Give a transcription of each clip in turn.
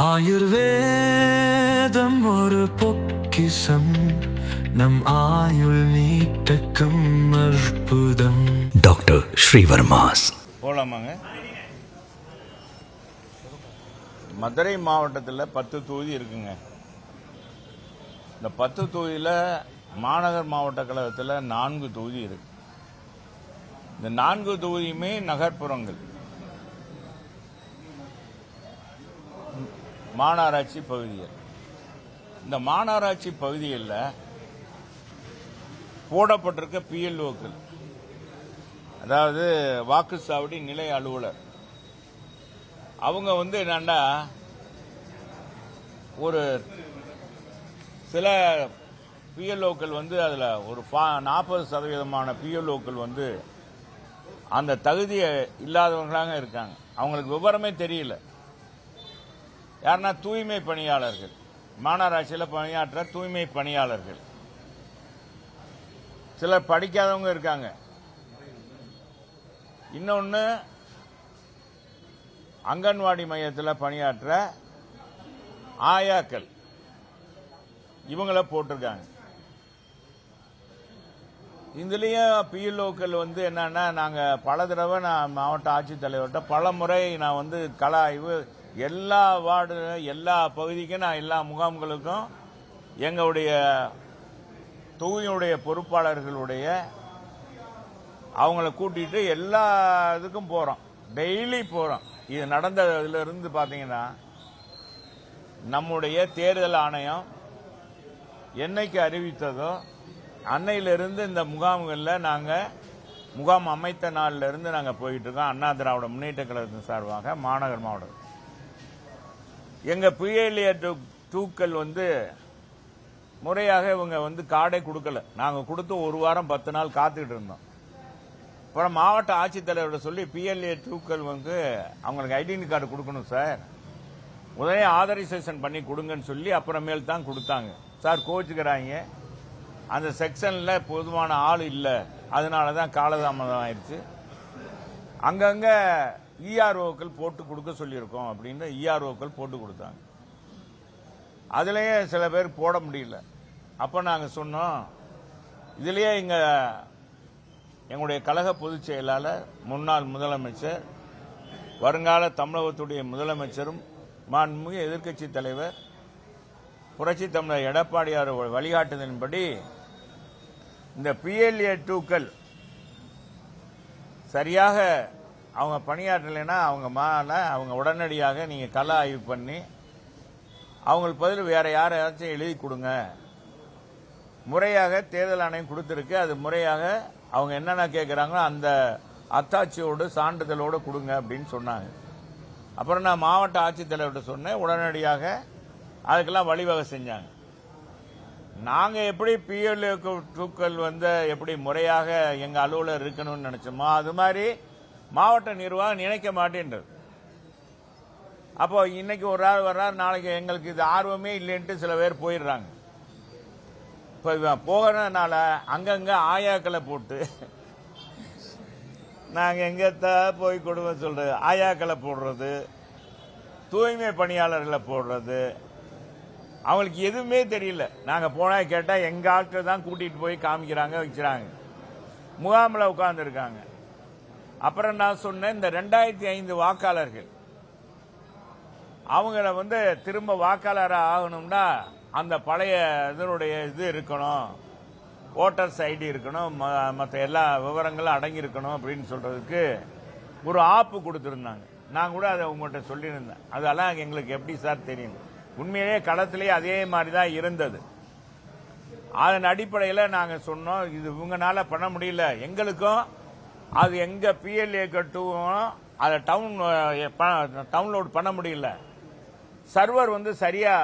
ஆயுர்வேதம் ஒரு பொக்கிசம் நம் ஆயுள் நீட்டக்கும் அற்புதம். டாக்டர் ஸ்ரீவர்மாஸ். போகலாமாங்க மதுரை மாவட்டத்தில் பத்து தொகுதி இருக்குங்க. இந்த பத்து தொகுதியில் மாநகர் மாவட்ட கழகத்தில் நான்கு தொகுதி இருக்கு. இந்த நான்கு தொகுதியுமே நகர்ப்புறங்கள். மாநகராட்சி பகுதிகள் இந்த மாநகராட்சி பகுதிகளில் போடப்பட்டிருக்க பிஎல்ஓக்கள் அதாவது வாக்குச்சாவடி நிலை அலுவலர். அவங்க வந்து என்னன்னா ஒரு சில பிஎல்ஓக்கள் வந்து அதில் ஒரு நாற்பது சதவீதமான பிஎல்ஓக்கள் வந்து அந்த தகுதியை இல்லாதவங்களாக இருக்காங்க. அவங்களுக்கு விவரமே தெரியல. யாருன்னா தூய்மை பணியாளர்கள். மாநகராட்சியில் பணியாற்ற தூய்மை பணியாளர்கள். சிலர் படிக்காதவங்க இருக்காங்க. இன்னொன்று அங்கன்வாடி மையத்தில் பணியாற்ற ஆயாக்கள். இவங்கள போட்டிருக்காங்க. இதுலேயும் பிஎல்ஓக்கள் வந்து என்னன்னா நாங்கள் பல தடவை நான் மாவட்ட ஆட்சித்தலைவர்கிட்ட பல முறை நான் வந்து கள ஆய்வு எல்லா வார்டு எல்லா பகுதிக்கும் நான் எல்லா முகாம்களுக்கும் எங்களுடைய தொகுதியுடைய பொறுப்பாளர்களுடைய அவங்கள கூட்டிட்டு எல்லா இதுக்கும் போகிறோம் டெய்லி போகிறோம் இது நடந்ததுல இருந்து பார்த்தீங்கன்னா நம்முடைய தேர்தல் ஆணையம் என்னைக்கு அறிவித்ததோ அன்னையிலிருந்து இந்த முகாம்களில் நாங்கள் முகாம் அமைத்த நாளிலிருந்து நாங்கள் போயிட்டு இருக்கோம். அண்ணா திராவிட முன்னேற்ற கழகத்தின் சார்பாக மாநகர் மாவட்டம் எங்கள் பிஏலிய தூக்கல் வந்து முறையாக இவங்க வந்து கார்டே கொடுக்கல. நாங்கள் கொடுத்து ஒரு வாரம் பத்து நாள் காத்துக்கிட்டு இருந்தோம். அப்புறம் மாவட்ட ஆட்சித்தலைவர்கிட்ட சொல்லி பிஎல்ஏ டூக்கள் வந்து அவங்களுக்கு ஐடென்டி கார்டு கொடுக்கணும் சார். உடனே ஆதரைசேஷன் பண்ணி கொடுங்கன்னு சொல்லி அப்புறமேல் தான் கொடுத்தாங்க. சார் கோச்சுக்கிறாங்க. அந்த செக்ஷனில் போதுமான ஆள் இல்லை. அதனால தான் காலதாமதம் ஆயிடுச்சு. அங்கங்கே இஆர்ஓக்கள் போட்டு கொடுக்க சொல்லியிருக்கோம் அப்படின்னு இஆர்ஓக்கள் போட்டு கொடுத்தாங்க. அதுலேயே சில பேர் போட முடியல. அப்போ நாங்கள் சொன்னோம் இதுலேயே இங்கே எங்களுடைய கழக பொதுச் செயலாளர் முன்னாள் முதலமைச்சர் வருங்கால தமிழகத்துடைய முதலமைச்சரும் மாண்புமிகு எதிர்க்கட்சி தலைவர் புரட்சி தமிழர் எடப்பாடியார் வழிகாட்டுதலின்படி இந்த பிஎல்ஏ டூக்கள் சரியாக அவங்க பணியாற்றலைன்னா அவங்க மேல அவங்க உடனடியாக நீங்கள் கள ஆய்வு பண்ணி அவங்களுக்கு பதில் வேற யாரையாச்சும் எழுதி கொடுங்க. முறையாக தேர்தல் ஆணையம் கொடுத்துருக்கு. அது முறையாக அவங்க என்னென்ன கேட்குறாங்களோ அந்த அத்தாட்சியோடு சான்றிதழோடு கொடுங்க அப்படின்னு சொன்னாங்க. அப்புறம் நான் மாவட்ட ஆட்சித்தலைவர்கிட்ட சொன்னேன். உடனடியாக அதுக்கெல்லாம் வழிவகை செஞ்சாங்க. நாங்கள் எப்படி பிஎல்ஏ டூக்கள் வந்து எப்படி முறையாக எங்கள் அலுவலர் இருக்கணும்னு நினச்சோமோ அது மாதிரி மாவட்ட நிர்வாகம் நினைக்க மாட்டேன்றது. அப்போ இன்னைக்கு ஒரு ஆள் வர்றாரு நாளைக்கு எங்களுக்கு இது ஆர்வமே இல்லைன்ட்டு சில பேர் போயிடுறாங்க. இப்போ இவன் போகிறதுனால அங்கங்கே ஆயாக்களை போட்டு நாங்கள் எங்கேத்தா போய் குடும்பம் சொல்கிறது ஆயாக்களை போடுறது தூய்மை பணியாளர்களை போடுறது. அவங்களுக்கு எதுவுமே தெரியல. நாங்கள் போனால் கேட்டால் எங்கள் ஆட்கள் தான் கூட்டிகிட்டு போய் காமிக்கிறாங்க வச்சுறாங்க முகாமில் உட்காந்துருக்காங்க அப்புறம் நான் சொன்னேன் இந்த ரெண்டாயிரத்தி ஐந்து வாக்காளர்கள் அவங்கள வந்து திரும்ப வாக்காளராக ஆகணும்னா அந்த பழைய இதனுடைய இது இருக்கணும். ஓட்டர்ஸ் ஐடி இருக்கணும் மற்ற எல்லா விவரங்களும் அடங்கியிருக்கணும் அப்படின்னு சொல்றதுக்கு ஒரு ஆப்பு கொடுத்துருந்தாங்க. நான் கூட அதை உங்கள்கிட்ட சொல்லியிருந்தேன். அதெல்லாம் எங்களுக்கு எப்படி சார் தெரியும்? உண்மையிலேயே களத்திலேயே அதே மாதிரி தான் இருந்தது. அதன் அடிப்படையில் நாங்கள் சொன்னோம் இது இவங்கனால பண்ண முடியல. எங்களுக்கும் அது எங்க பிஎல்ஏ கட்டுவோம் அதை டவுன் டவுன்லோட் பண்ண முடியல. சர்வர் வந்து சரியா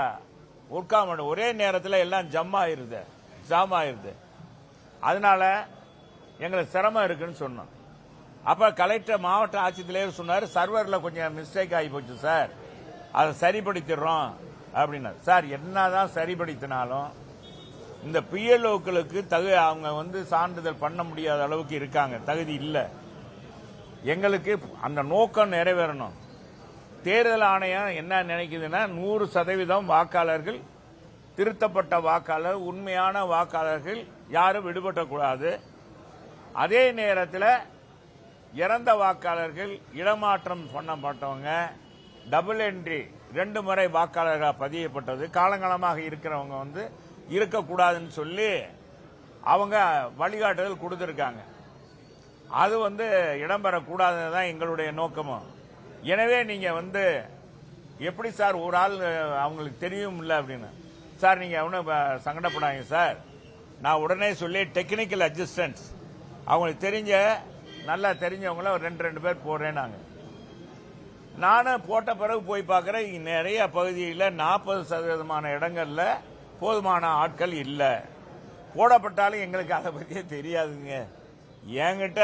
உட்காம மாட்டேன் ஒரே நேரத்தில் எல்லாம் ஜம் ஆயிருது ஜாம் ஆயிருது. அதனால எங்களுக்கு சிரமம் இருக்குன்னு சொன்னோம். அப்ப கலெக்டர் மாவட்ட ஆட்சித்தலைவர் சொன்னார் சர்வரில் கொஞ்சம் மிஸ்டேக் ஆகி போச்சு சார் அதை சரிப்படுத்திடுறோம் அப்படின்னா சார் என்னதான் சரிப்படுத்தினாலும் இந்த பிஎல்ஓக்களுக்கு தகு அவங்க வந்து சான்றிதழ் பண்ண முடியாத அளவுக்கு இருக்காங்க. தகுதி இல்லை. எங்களுக்கு அந்த நோக்கம் நிறைவேறணும். தேர்தல் ஆணையம் என்ன நினைக்குதுன்னா நூறு சதவீதம் வாக்காளர்கள் திருத்தப்பட்ட வாக்காளர் உண்மையான வாக்காளர்கள் யாரும் விடுபட்டக்கூடாது அதே நேரத்தில் இறந்த வாக்காளர்கள் இடமாற்றம் பண்ணப்பட்டவங்க டபுள் என்ட்ரி ரெண்டு முறை வாக்காளராக பதியப்பட்டது. காலங்காலமாக இருக்கிறவங்க வந்து இருக்கக்கூடாதுன்னு சொல்லி அவங்க வழிகாட்டுதல் கொடுத்துருக்காங்க. அது வந்து இடம்பெறக்கூடாதுன்னு தான் எங்களுடைய நோக்கமும். எனவே நீங்கள் வந்து எப்படி சார் ஒரு ஆள் அவங்களுக்கு தெரியும் இல்லை அப்படின்னு. சார் நீங்கள் ஒன்றும் சங்கடப்படாதீங்க சார். நான் உடனே சொல்லி டெக்னிக்கல் அசிஸ்டன்ஸ் அவங்களுக்கு தெரிஞ்ச நல்லா தெரிஞ்சவங்கள ஒரு ரெண்டு ரெண்டு பேர் போடுறேன் நாங்கள் நானும் போட்ட பிறகு போய் பார்க்குறேன் நிறைய பகுதியில் நாற்பது சதவீதமான இடங்களில் போதுமான ஆட்கள் இல்லை. போடப்பட்டாலும் எங்களுக்கு அதை பற்றியே தெரியாதுங்க. என்கிட்ட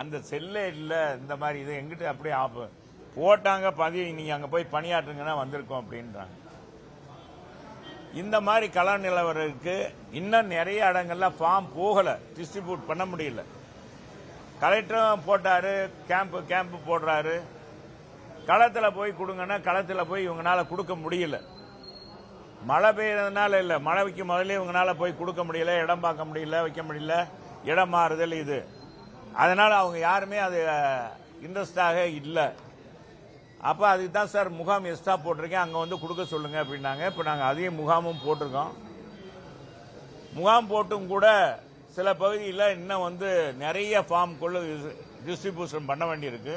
அந்த செல்லே இல்லை இந்த மாதிரி இது எங்கிட்ட அப்படியே ஆப்பு போட்டாங்க பதிவு நீங்கள் அங்கே போய் பணியாற்றுங்கன்னா வந்திருக்கோம் அப்படின்றாங்க. இந்த மாதிரி கள நிலவரருக்கு இன்னும் நிறைய இடங்கள்ல ஃபார்ம் போகலை டிஸ்ட்ரிபியூட் பண்ண முடியல. கலெக்டரும் போட்டாரு கேம்ப் கேம்ப் போடுறாரு. களத்தில் போய் கொடுங்கன்னா களத்தில் போய் இவங்களால கொடுக்க முடியல. மழை பெய்யறதுனால இல்லை. மழைக்கு முதல்ல இவங்களால போய் கொடுக்க முடியல இடம் பார்க்க முடியல வைக்க முடியல. இடம் மாறுதல் இது. அதனால அவங்க யாருமே அது இன்ட்ரெஸ்டாக இல்லை. அப்போ அதுக்கு தான் சார் முகாம் எக்ஸ்ட்ரா போட்டிருக்கேன். அங்கே வந்து கொடுக்க சொல்லுங்க அப்படின்னாங்க. இப்போ நாங்கள் அதையும் முகாமும் போட்டிருக்கோம். முகாம் போட்டும் கூட சில பகுதியில் இன்னும் வந்து நிறைய ஃபார்ம் கொள்ள டிஸ்ட்ரிபியூஷன் பண்ண வேண்டியிருக்கு.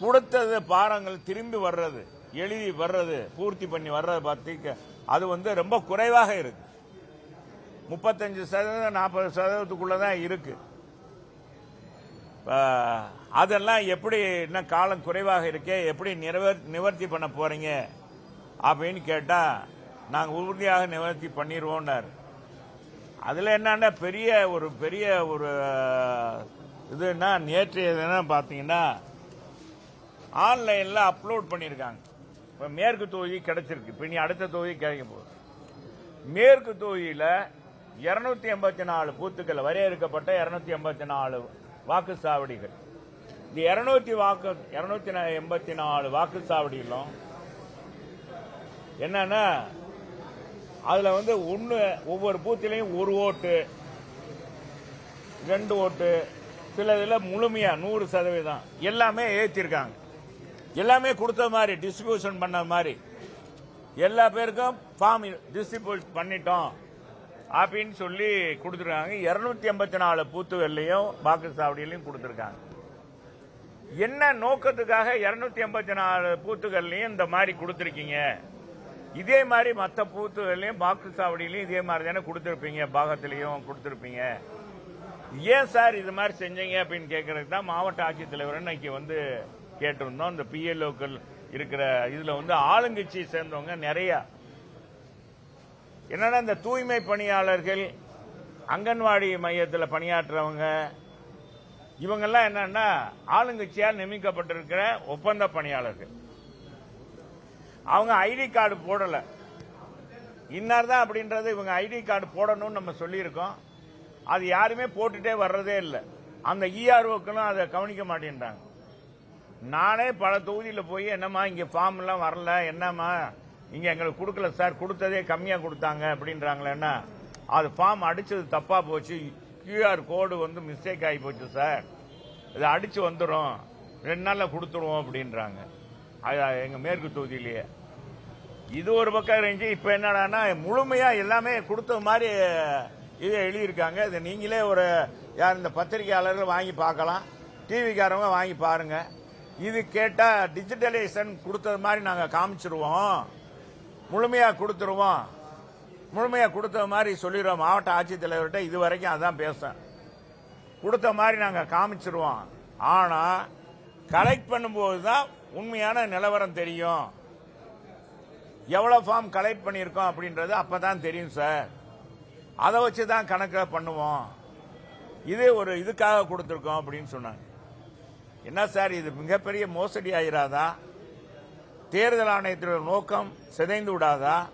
கொடுத்தது பாரங்கள் திரும்பி வர்றது எழுதி வர்றது பூர்த்தி பண்ணி வர்றதை பார்த்து அது வந்து ரொம்ப குறைவாக இருக்கு. முப்பத்தஞ்சு சதவீதம் நாற்பது சதவீதத்துக்குள்ள தான் இருக்கு அதெல்லாம் எப்படி இன்னும் காலம் குறைவாக இருக்கே எப்படி நிறவர் நிவர்த்தி பண்ண போறீங்க அப்படின்னு கேட்டா நாங்கள் உறுதியாக நிவர்த்தி பண்ணிடுவோம்னாரு அதில் என்னன்னா பெரிய ஒரு பெரிய ஒரு இதுன்னா நேற்றைய தினம் பார்த்தீங்கன்னா ஆன்லைனில் அப்லோட் பண்ணியிருக்காங்க மேற்கு தொகுதி கிடைச்சிருக்கு. இப்போ நீ அடுத்த தொகுதி கிடைக்க போகுது. மேற்கு தொகுதியில் இருநூத்தி எண்பத்தி நாலு பூத்துக்கள் வரையறுக்கப்பட்ட இருநூத்தி எண்பத்தி நாலு வாக்குச்சாவடிகள். இந்த இருநூத்தி வாக்கு இருநூத்தி எண்பத்தி நாலு வாக்குச்சாவடிகளும் என்னன்னா அதுல வந்து ஒன்று ஒவ்வொரு பூத்திலையும் ஒரு ஓட்டு ரெண்டு ஓட்டு சில இதில் முழுமையா நூறு சதவீதம் எல்லாமே ஏற்றிருக்காங்க எல்லாமே கொடுத்த மாதிரி டிஸ்ட்ரிபியூஷன் பண்ண மாதிரி. எல்லா பேருக்கும் ஃபார்ம் டிஸ்ட்ரிபியூட் பண்ணிட்டோம். அப்படின்னு சொல்லி கொடுத்துருக்காங்க. இருநூத்தி எண்பத்தி நாலு பூத்துகள்லையும் வாக்குச்சாவடியிலையும் கொடுத்துருக்காங்க. என்ன நோக்கத்துக்காக இருநூத்தி எண்பத்தி நாலு பூத்துகள்லையும் இந்த மாதிரி கொடுத்துருக்கீங்க? இதே மாதிரி மற்ற பூத்துகள்லையும் வாக்குச்சாவடியிலையும் இதே மாதிரி தானே கொடுத்துருப்பீங்க. பாகத்திலையும் கொடுத்துருப்பீங்க. ஏன் சார் இது மாதிரி செஞ்சீங்க அப்படின்னு கேட்கறதுக்கு தான் மாவட்ட ஆட்சித்தலைவர் இன்னைக்கு வந்து கேட்டிருந்தோம். இந்த பிஎல்ஓக்கள் இருக்கிற இதுல வந்து ஆளுங்கட்சியை சேர்ந்தவங்க நிறைய. என்னன்னா இந்த தூய்மை பணியாளர்கள் அங்கன்வாடி மையத்தில் பணியாற்றுறவங்க இவங்கெல்லாம் என்னன்னா ஆளுங்கட்சியால் நியமிக்கப்பட்டிருக்கிற ஒப்பந்த பணியாளர்கள். அவங்க ஐடி கார்டு போடல. இன்னார் தான் அப்படின்றது இவங்க ஐடி கார்டு போடணும்னு நம்ம சொல்லியிருக்கோம். அது யாருமே போட்டுட்டே வர்றதே இல்லை. அந்த இஆர்ஓக்களும் அதை கவனிக்க மாட்டேன்றாங்க. நானே பல தொகுதியில் போய் என்னம்மா இங்கே ஃபார்ம் எல்லாம் வரல என்னம்மா? இங்கே எங்களுக்கு கொடுக்கல சார் கொடுத்ததே கம்மியாக கொடுத்தாங்க அப்படின்றாங்களேன்னா அது ஃபார்ம் அடிச்சது தப்பாக போச்சு. கியூஆர் கோடு வந்து மிஸ்டேக் ஆகி போச்சு சார் இது அடிச்சு வந்துடும் ரெண்டு நாளில் கொடுத்துருவோம் அப்படின்றாங்க. அது எங்கள் மேற்கு தொகுதியிலேயே. இது ஒரு பக்கம் இருந்துச்சு இப்போ என்னடான்னா முழுமையாக எல்லாமே கொடுத்த மாதிரி இதை எழுதியிருக்காங்க. இதை நீங்களே ஒரு யார் இந்த பத்திரிகையாளர்கள் வாங்கி பார்க்கலாம். டிவிக்காரவங்க வாங்கி பாருங்கள் இது கேட்டா டிஜிட்டலைசேஷன் கொடுத்தது மாதிரி நாங்க காமிச்சிருவோம். முழுமையா கொடுத்துருவோம். முழுமையா கொடுத்த மாதிரி சொல்லிடுவோம் மாவட்ட ஆட்சித்தலைவர்கிட்ட இது வரைக்கும் அதான் பேசுறேன். கொடுத்த மாதிரி நாங்க காமிச்சிருவோம். ஆனா கலெக்ட் பண்ணும்போது தான் உண்மையான நிலவரம் தெரியும். எவ்வளவு ஃபார்ம் கலெக்ட் பண்ணியிருக்கோம் அப்படின்றது அப்பதான் தெரியும் சார் அதை வச்சு தான் கணக்கில் பண்ணுவோம். இது ஒரு இதுக்காக கொடுத்துருக்கோம் அப்படின்னு சொன்னாங்க. என்ன சார் இது மிகப்பெரிய மோசடி ஆயிராதா? தேர்தல் ஆணையத்தினுடைய நோக்கம் சிதைந்து விடாதா?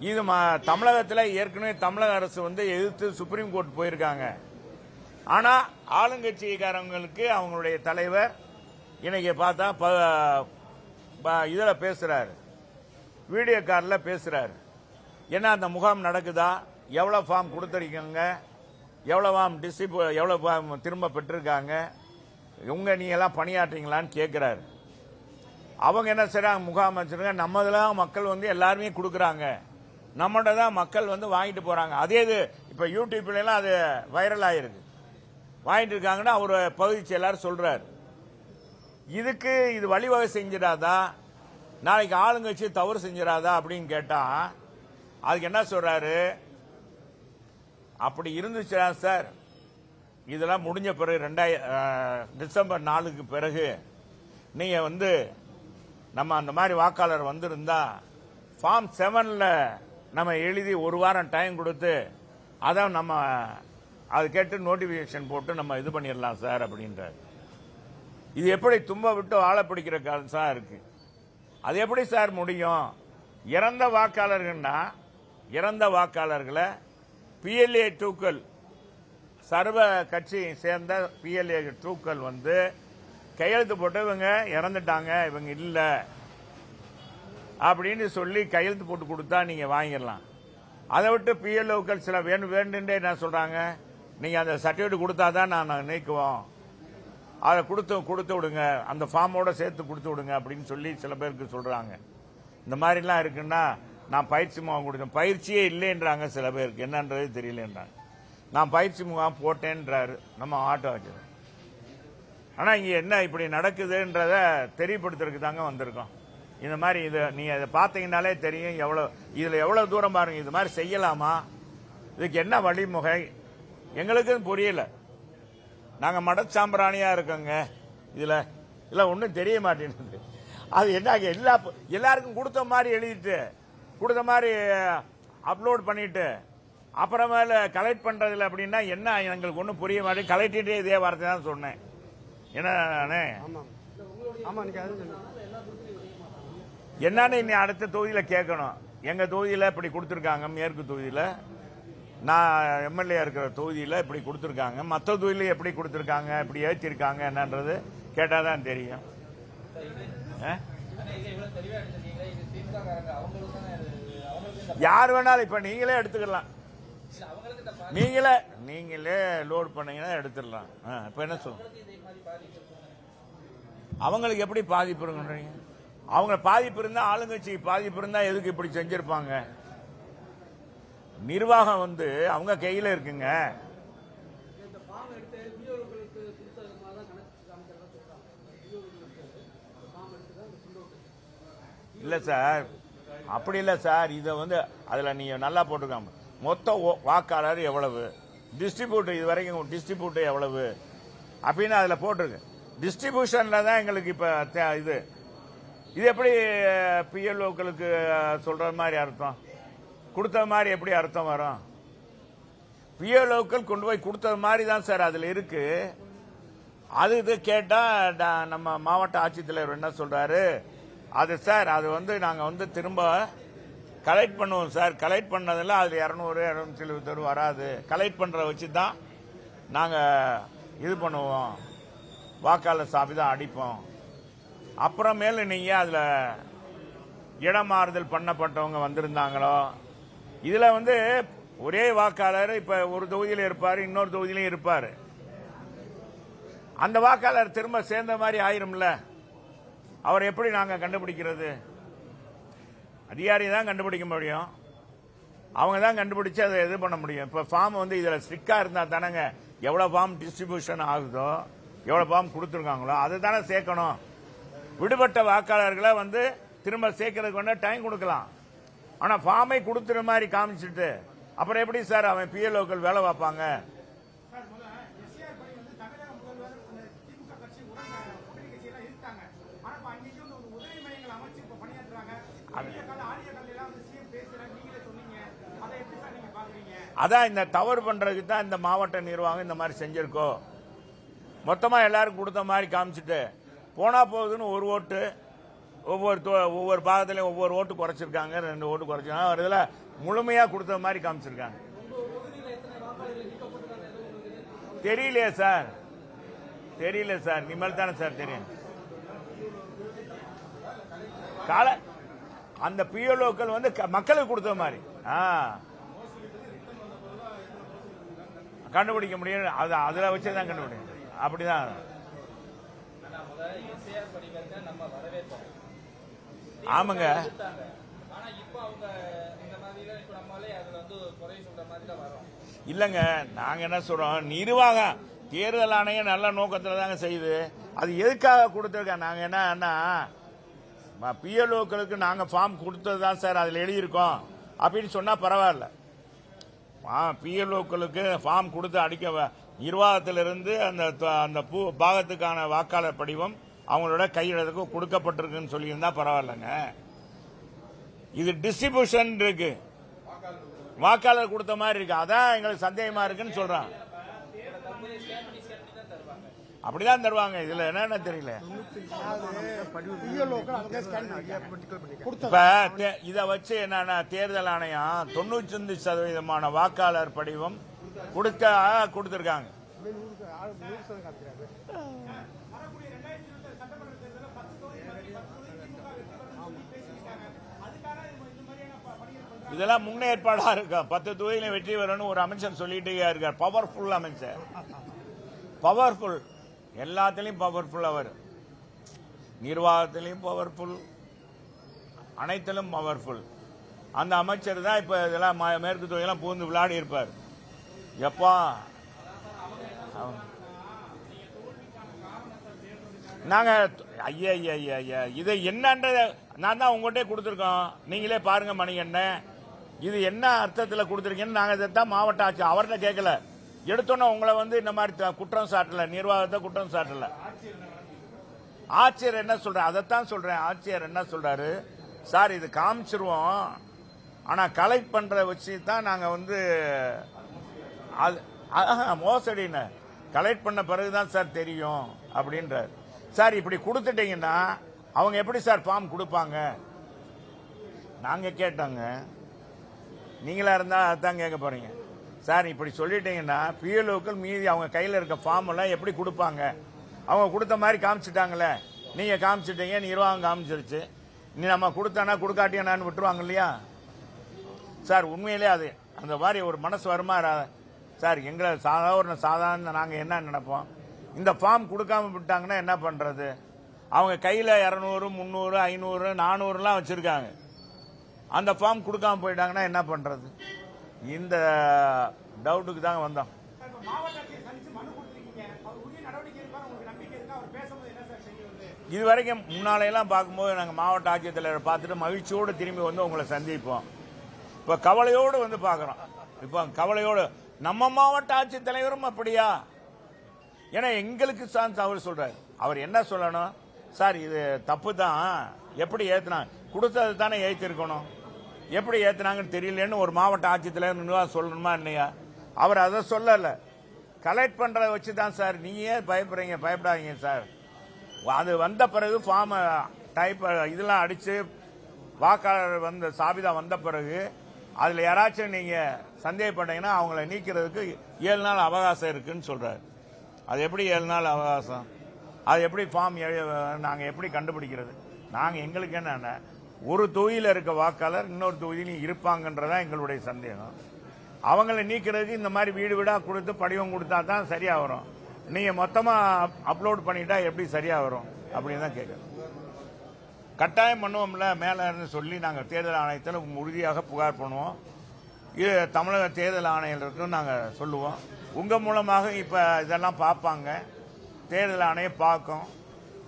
இது ம- தமிழகத்தில் ஏற்கனவே தமிழக அரசு வந்து எதிர்த்து சுப்ரீம் கோர்ட் போயிருக்காங்க. ஆனா ஆளுங்கட்சிக்காரங்களுக்கு அவங்களுடைய தலைவர் இன்னைக்கு பார்த்தா ப- ப- வீடியோ காலில் பேசுறாரு. என்ன அந்த முகாம் நடக்குதா? எவ்வளோ ஃபார்ம் கொடுத்துருக்கீங்க? எவ்வளவாம் ஃபார்ம் எவ்வளோ திரும்ப பெற்றிருக்காங்க? இவங்க நீங்களாம் பணியாற்றீங்களான்னு கேட்குறாரு அவங்க என்ன செய்கிறாங்க முகாம் வச்சுருங்க நம்மதெல்லாம் மக்கள் வந்து எல்லாருமே கொடுக்குறாங்க. நம்மகிட்ட தான் மக்கள் வந்து வாங்கிட்டு போகிறாங்க அதே இது இப்போ யூடியூப்லாம் அது வைரல் ஆகிருக்கு வாங்கிட்டு இருக்காங்கன்னா அவர் பகுதி செயலாளர் சொல்கிறார் இதுக்கு இது வழிவகை செஞ்சிடாதா? நாளைக்கு ஆளுங்கட்சி தவறு செஞ்சிடாதா அப்படின்னு கேட்டால் அதுக்கு என்ன சொல்கிறாரு அப்படி இருந்துச்சுன்னா சார். இதெல்லாம் முடிஞ்ச பிறகு ரெண்டாய டிசம்பர் நாலுக்கு பிறகு நீங்க வந்து நம்ம அந்த மாதிரி வாக்காளர் வந்திருந்தா ஃபார்ம் செவன்ல நம்ம எழுதி ஒரு வாரம் டைம் கொடுத்து அதான் நம்ம அது கேட்டு நோட்டிபிகேஷன் போட்டு நம்ம இது பண்ணிடலாம் சார் அப்படின்றார். இது எப்படி தும்ப விட்டு ஆள பிடிக்கிற காலம் இருக்கு. அது எப்படி சார் முடியும்? இறந்த வாக்காளர்கள்னா இறந்த வாக்காளர்களை பிஎல்ஏ டூக்கள் சர்வ கட்சியை சேர்ந்த பிஎல்ஏ டூக்கள் வந்து கையெழுத்து போட்டு இவங்க இறந்துட்டாங்க இவங்க இல்லை. அப்படின்னு சொல்லி கையெழுத்து போட்டு கொடுத்தா நீங்க வாங்கிடலாம். அதை விட்டு பிஎல்ஓக்கள் சில வேணும் வேண்டுன்றே என்ன சொல்றாங்க? நீங்க அந்த சர்டிபிகேட் கொடுத்தாதான் நான் நீக்குவோம். அதை கொடுத்து கொடுத்து விடுங்க. அந்த ஃபார்மோட சேர்த்து கொடுத்து விடுங்க அப்படின்னு சொல்லி சில பேருக்கு சொல்றாங்க. இந்த மாதிரிலாம் இருக்குன்னா நான் பயிற்சி முகாம் கொடுத்தேன் பயிற்சியே இல்லைன்றாங்க சில பேருக்கு. என்னன்றது தெரியலன்றாங்க. நான் பயிற்சி முகாம் போட்டேன்றாரு. நம்ம ஆட்டோ வச்சு ஆனால் இங்கே என்ன இப்படி நடக்குதுன்றத தெரியப்படுத்துறதுக்கு தாங்க வந்திருக்கோம். இந்த மாதிரி இது நீங்கள் இதை பார்த்தீங்கன்னாலே தெரியும். எவ்வளோ இதில் எவ்வளோ தூரம் பாருங்க. இது மாதிரி செய்யலாமா? இதுக்கு என்ன வழிமுறை? எங்களுக்கும் புரியல. நாங்கள் மடச்சாம்பிராணியாக இருக்கோங்க. இதில் இல்லை ஒன்றும் தெரிய மாட்டேங்குது. அது என்ன எல்லா எல்லாருக்கும் கொடுத்த மாதிரி எழுதிட்டு கொடுத்த மாதிரி அப்லோட் பண்ணிட்டு அப்புறமேல கலெக்ட் பண்றதுல அப்படின்னா என்ன எங்களுக்கு ஒன்றும் புரிய மாட்டேங்குது. கலெக்டிட்டே இதே வார்த்தை தான் சொன்னேன். என்னண்ணே என்னன்னு இனி அடுத்த தொகுதியில கேட்கணும். எங்க தொகுதியில இப்படி கொடுத்துருக்காங்க மேற்கு தொகுதியில. நான் எம்எல்ஏ இருக்கிற தொகுதியில இப்படி கொடுத்துருக்காங்க. மற்ற தொகுதியில எப்படி கொடுத்துருக்காங்க இப்படி ஏற்றிருக்காங்க என்னன்றது கேட்டாதான் தெரியும். ஆ? யார் வேணாலும் இப்ப நீங்களே எடுத்துக்கலாம். நீங்களே நீங்களே லோட் பண்ணீங்கன்னா எடுத்துடலாம். இப்ப என்ன சொல்? அவங்களுக்கு எப்படி பாதிப்பு இருக்குன்றீங்க? அவங்க பாதிப்பு இருந்தா ஆளுங்கட்சி பாதிப்பு இருந்தா எதுக்கு இப்படி செஞ்சிருப்பாங்க? நிர்வாகம் வந்து அவங்க கையில இருக்குங்க. இல்ல சார். அப்படி இல்ல சார் இதை வந்து அதுல நீங்க நல்லா போட்டுக்காம மொத்த ஓ- வாக்காளர் எவ்வளவு? டிஸ்ட்ரிபியூட்டர் இது வரைக்கும் டிஸ்ட்ரிபியூட்டர் எவ்வளவு? அப்படின்னு அதுல போட்டிருக்கு. டிஸ்ட்ரிபியூஷன்ல தான் எங்களுக்கு இப்ப தே- இது. இது எப்படி பிஎல்ஓக்களுக்கு சொல்ற மாதிரி அர்த்தம்? கொடுத்த மாதிரி எப்படி அர்த்தம் வரும்? பிஎல்ஓக்கள் கொண்டு போய் கொடுத்தது மாதிரி தான் சார் அதுல இருக்கு. அது இது கேட்டா ட- நம்ம மாவட்ட ஆட்சித்தலைவர் என்ன சொல்றாரு? அது சார் அது வந்து நாங்கள் வந்து திரும்ப கலெக்ட் பண்ணுவோம் சார். கலெக்ட் பண்ணதில் அதில் இரநூறு இரநூத்தி எழுபத்தொரு வராது. கலெக்ட் பண்ணுற வச்சு தான் நாங்கள் இது பண்ணுவோம். வாக்காளர் சாப்பி தான் அடிப்போம். அப்புறமேல நீங்கள் அதில் இடமாறுதல் பண்ணப்பட்டவங்க வந்திருந்தாங்களோ இதில் வந்து ஒரே வாக்காளர் இப்போ ஒரு தொகுதியில் இருப்பார் இன்னொரு தொகுதியிலையும் இருப்பார். அந்த வாக்காளர் திரும்ப சேர்ந்த மாதிரி ஆயிரும்ல? அவர் எப்படி நாங்க கண்டுபிடிக்கிறது? அதிகாரி தான் கண்டுபிடிக்க முடியும். அவங்க தான் கண்டுபிடிச்சு அதை இது பண்ண முடியும். இப்போ ஃபார்ம் வந்து இதில் ஸ்ட்ரிக்டாக இருந்தால் தானேங்க. எவ்வளோ ஃபார்ம் டிஸ்ட்ரிபியூஷன் ஆகுதோ எவ்வளோ ஃபார்ம் கொடுத்துருக்காங்களோ அதை தானே சேர்க்கணும். விடுபட்ட வாக்காளர்களை வந்து திரும்ப சேர்க்கறதுக்கு வேணா டைம் கொடுக்கலாம். ஆனால் ஃபார்மை கொடுத்துற மாதிரி காமிச்சிட்டு அப்புறம் எப்படி சார் அவன் பிஎல்ஓக்கள் வேலை பார்ப்பாங்க எஸ்ஆர் பணி வந்து தமிழக முதல்வர் அந்த திமுக கட்சி உடன் கூட்டணி கட்சியெல்லாம் இருக்காங்க ஆனா இப்ப அன்னைக்கு வந்து ஒரு உதவி மையங்கள் அமைச்சு இப்ப பணியாற்றுறாங்க ஆரிய கால ஆரிய எல்லாம் வந்து சிஎம் பேசுறாங்க நீங்களே சொன்னீங்க அதை எப்படி சார் நீங்க பாக்குறீங்க அதான் இந்த தவறு பண்றதுக்கு தான் இந்த மாவட்ட நிர்வாகம் இந்த மாதிரி செஞ்சிருக்கோம் மொத்தமா எல்லாருக்கும் கொடுத்த மாதிரி காமிச்சிட்டு போனா போகுதுன்னு ஒரு ஓட்டு ஒவ்வொரு ஒவ்வொரு பாகத்திலையும் ஒவ்வொரு ஓட்டு குறைச்சிருக்காங்க ரெண்டு ஓட்டு குறைச்சிருக்காங்க. ஒரு இதில் முழுமையாக கொடுத்த மாதிரி காமிச்சிருக்காங்க. தெரியலையே சார். தெரியல சார். நிம்மல் தானே சார் தெரியும். கால அந்த பிஎல்ஓக்கள் வந்து க- மக்களுக்கு கொடுத்த மாதிரி. ஆ. கண்டுபிடிக்க முடியும். அது அதுல வச்சு தான் கண்டுபிடிக்கும் அப்படிதான். ஆமாங்க. இல்லைங்க நாங்க என்ன சொல்றோம்? நிர்வாகம். தேர்தல் ஆணையம் நல்ல நோக்கத்துல தாங்க செய்யுது. அது எதுக்காக கொடுத்துருக்கோம் நாங்க என்னன்னா பிஎல்ஓக்களுக்கு நாங்க ஃபார்ம் கொடுத்தது தான் சார் அதுல எழுதியிருக்கோம். அப்படின்னு சொன்னா பரவாயில்ல. பிஎல்ஓக்களுக்கு ஃபார்ம் கொடுத்து அடிக்க வ- நிர்வாகத்திலிருந்து அந்த அந்த பூ பாகத்துக்கான வாக்காளர் படிவம் அவங்களோட கையெழுத்துக்கு கொடுக்கப்பட்டிருக்குன்னு சொல்லியிருந்தா பரவாயில்லைங்க. இது டிஸ்ட்ரிபியூஷன் இருக்கு. வாக்காளர் கொடுத்த மாதிரி இருக்கு. அதான் எங்களுக்கு சந்தேகமா இருக்குன்னு சொல்றான். அப்படிதான் தருவாங்க. இதுல என்னன்னு தெரியல. இப்ப இத வச்சு என்னன்னா தேர்தல் ஆணையம் தொண்ணூத்தி சதவீதமான வாக்காளர் படிவம் கொடுக்க கொடுத்திருக்காங்க. இதெல்லாம் முன்னேற்பாடா இருக்கும் பத்து தொகுதியில வெற்றி வரணும்னு ஒரு அமைச்சர் சொல்லிட்டே இருக்கார். பவர்ஃபுல் அமைச்சர். பவர்ஃபுல் எல்லாத்துலேயும் பவர்ஃபுல் அவர். நிர்வாகத்திலையும் பவர்ஃபுல் அனைத்திலும் பவர்ஃபுல் அந்த அமைச்சர் தான் இப்ப இதெல்லாம் ம- மேற்கு தொகையெல்லாம் பூந்து விளையாடி இருப்பார். எப்பா? நாங்கள் நாங்க ஐயா ஐயா ஐயா ஐயா இது என்னன்றத நான் தான் உங்கள்கிட்ட கொடுத்துருக்கோம். நீங்களே பாருங்க மணிகண்ணன் இது என்ன அர்த்தத்தில் கொடுத்துருக்கீங்கன்னு நாங்கள் இதை தான் மாவட்ட ஆட்சி அவர்கிட்ட கேட்கல. எடுத்தோன்னே உங்களை வந்து இந்த மாதிரி த- குற்றம் சாட்டல நிர்வாகத்தை குற்றம் சாட்டல. ஆட்சியர் என்ன சொல்ற அதைத்தான் சொல்றேன். ஆட்சியர் என்ன சொல்றாரு? சார் இது காமிச்சிருவோம். ஆனா கலெக்ட் பண்ற வச்சு தான் நாங்க வந்து அது மோசடின்னு. கலெக்ட் பண்ண பிறகுதான் சார் தெரியும் அப்படின்றார். சார் இப்படி கொடுத்துட்டீங்கன்னா அவங்க எப்படி சார் ஃபார்ம் கொடுப்பாங்க? நாங்க கேட்டோங்க. நீங்களா இருந்தா அதான் கேட்க போறீங்க. சார் இப்படி சொல்லிட்டீங்கன்னா பிஎல்ஓக்கள் மீதி அவங்க கையில் இருக்க ஃபார்ம் எல்லாம் எப்படி கொடுப்பாங்க? அவங்க கொடுத்த மாதிரி காமிச்சிட்டாங்களே. நீங்க காமிச்சிட்டீங்க நிர்வாகம் காமிச்சிருச்சு. நீ நம்ம கொடுத்தானா கொடுக்காட்டியானான்னு விட்டுருவாங்க இல்லையா? சார் உண்மையிலே அது அந்த மாதிரி ஒரு மனசு வருமா சார் எங்களை சாதாரண சாதாரண நாங்கள் என்ன நினைப்போம்? இந்த ஃபார்ம் கொடுக்காம விட்டாங்கன்னா என்ன பண்ணுறது அவங்க கையில் இரநூறு முந்நூறு ஐநூறு நானூறுலாம் வச்சுருக்காங்க. அந்த ஃபார்ம் கொடுக்காம போயிட்டாங்கன்னா என்ன பண்ணுறது இந்த டவுட்டுக்கு தாங்க வந்தோம். இதுவரைக்கும் இது வரைக்கும் முன்னாலையெல்லாம் பார்க்கும்போது நாங்கள் மாவட்ட ஆட்சித்தலைவரை பார்த்துட்டு மகிழ்ச்சியோடு திரும்பி வந்து உங்களை சந்திப்போம். இப்போ கவலையோடு வந்து பார்க்குறோம். இப்போ கவலையோடு நம்ம மாவட்ட ஆட்சித்தலைவரும் அப்படியா? ஏன்னா எங்களுக்கு சான்ஸ் அவர் சொல்கிறார் அவர் என்ன சொல்லணும்? சார் இது தப்பு தான் எப்படி ஏற்றினா கொடுத்தது தானே ஏற்றிருக்கணும் எப்படி ஏத்தினாங்கன்னு தெரியலன்னு ஒரு மாவட்ட ஆட்சித்தலைவர் நிர்வாகம் சொல்லணுமா இல்லையா? அவர் அதை சொல்லல. கலெக்ட் பண்றத வச்சு தான் சார். நீங்க ஏன் பயப்படுறீங்க பயப்படாதீங்க சார். அது வந்த பிறகு ஃபார்ம் டைப் இதெல்லாம் அடிச்சு வாக்காளர் வந்த சாபிதா வந்த பிறகு அதுல யாராச்சும் நீங்க சந்தேகப்பட்டீங்கன்னா அவங்கள நீக்கிறதுக்கு ஏழு நாள் அவகாசம் இருக்குன்னு சொல்றாரு. அது எப்படி ஏழு நாள் அவகாசம்? அது எப்படி ஃபார்ம் நாங்க எப்படி கண்டுபிடிக்கிறது? நாங்க எங்களுக்கு என்னென்ன? ஒரு தொகுதியில் இருக்க வாக்காளர் இன்னொரு தொகுதியிலும் இருப்பாங்கன்றதா எங்களுடைய சந்தேகம். அவங்கள நீக்கிறதுக்கு இந்த மாதிரி வீடு வீடா கொடுத்து படிவம் கொடுத்தா தான் சரியா வரும். நீங்க மொத்தமா அப்லோட் பண்ணிட்டா எப்படி சரியா வரும்? அப்படின்னு தான் கேட்குறேன் கட்டாயம் பண்ணுவோம்ல மேல இருந்து சொல்லி நாங்கள் தேர்தல் ஆணையத்தில் உறுதியாக புகார் பண்ணுவோம். இது தமிழக தேர்தல் ஆணையருக்கும் நாங்கள் சொல்லுவோம். உங்க மூலமாக இப்போ இதெல்லாம் பார்ப்பாங்க. தேர்தல் ஆணையம் பார்க்கும்.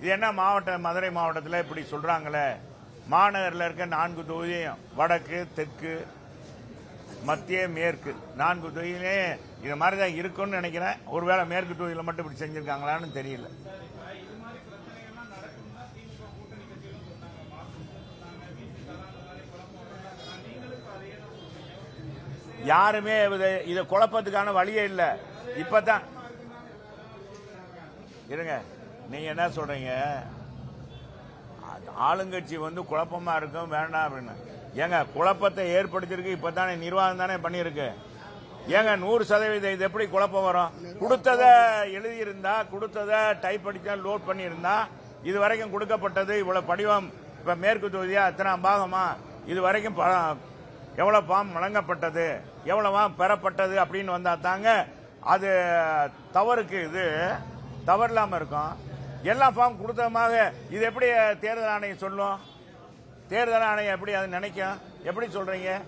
இது என்ன மாவட்ட மதுரை மாவட்டத்தில் இப்படி சொல்றாங்களே? மாநகரில் இருக்க நான்கு தொகுதியும் வடக்கு தெற்கு மத்திய மேற்கு. நான்கு தொகுதியிலே இது மாதிரி தான் இருக்கும்னு நினைக்கிறேன். ஒருவேளை மேற்கு தொகுதியில் மட்டும் இப்படி செஞ்சிருக்காங்களான்னு தெரியல. யாருமே இதை- குழப்பத்துக்கான வழியே இல்லை. இப்பதான் இருங்க நீங்க என்ன சொல்றீங்க? ஆளுங்கட்சி வந்து குழப்பமா இருக்கும் வேண்டாம் அப்படின்னு. ஏங்க குழப்பத்தை ஏற்படுத்தியிருக்கு இப்பதானே நிர்வாகம் தானே பண்ணியிருக்கு. ஏங்க நூறு சதவீதம் இது எப்படி குழப்பம் வரும்? கொடுத்ததை எழுதியிருந்தா கொடுத்ததை டைப் அடித்தா லோட் பண்ணியிருந்தா இது வரைக்கும் கொடுக்கப்பட்டது இவ்வளவு படிவம் இப்ப மேற்கு தொகுதியா எத்தனாம் பாகமா இது வரைக்கும் ப- எவ்வளவு பாம் வழங்கப்பட்டது எவ்வளவா பெறப்பட்டது அப்படின்னு வந்தா தாங்க அது தவறுக்கு இது தவறு இல்லாம இருக்கும். எல்லா ஃபார்ம் கொடுத்தமாக இது எப்படி தேர்தல் ஆணையம் சொல்லும்? தேர்தல் ஆணையம் எப்படி அது நினைக்கும்? எப்படி சொல்றீங்க?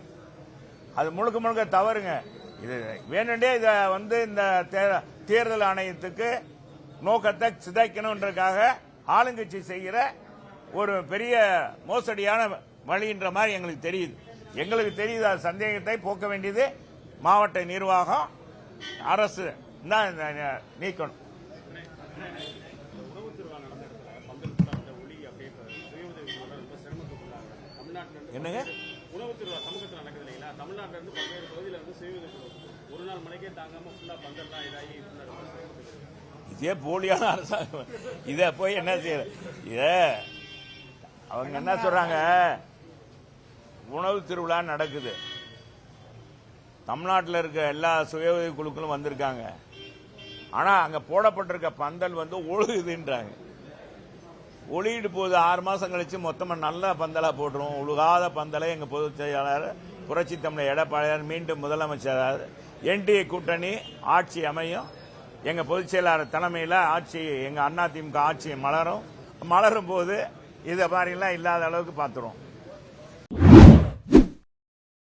அது முழுக்க முழுக்க தவறுங்க. இது வேணுண்டே இதை வந்து இந்த தே- தேர்தல் ஆணையத்துக்கு நோக்கத்தை சிதைக்கணுன்றதுக்காக ஆளுங்கட்சி செய்கிற ஒரு பெரிய மோசடியான வழின்ற மாதிரி எங்களுக்கு தெரியுது. எங்களுக்கு தெரியுது அது சந்தேகத்தை போக்க வேண்டியது மாவட்ட நிர்வாகம் அரசு தான் இந்த நீக்கணும். என்னங்க? உணவு திருவிழா சமூகத்தில் நடக்குது இல்லைங்களா? தமிழ்நாட்டில இருந்து பல்வேறு பகுதியில இருந்து சுய உதவி குழு. ஒரு நாள் மணிக்கே தாங்காம ஃபுல்லா பந்தல்லாம் இதாகி. இதே போலியான அரசாங்கம். இத போய் என்ன செய்ய இத அவங்க என்ன சொல்றாங்க? உணவு திருவிழா நடக்குது. தமிழ்நாட்டில் இருக்க எல்லா சுய உதவி குழுக்களும் வந்திருக்காங்க. ஆனா அங்க போடப்பட்டிருக்க பந்தல் வந்து ஒழுகுதுன்றாங்க. ஒளியிட்டு போகுது ஆறு மாசம் கழிச்சு மொத்தமா நல்ல பந்தலா போட்டுருவோம். ஒழுகாத பந்தலை எங்க பொதுச் செயலாளர் புரட்சி தமிழர் எடப்பாடியார் மீண்டும் முதலமைச்சர் என்டிஏ கூட்டணி ஆட்சி அமையும். எங்க பொதுச் செயலாளர் தலைமையில் ஆட்சி எங்க அதிமுக ஆட்சி மலரும். மலரும் போது இதை மாதிரிலாம் இல்லாத அளவுக்கு பார்த்துருவோம்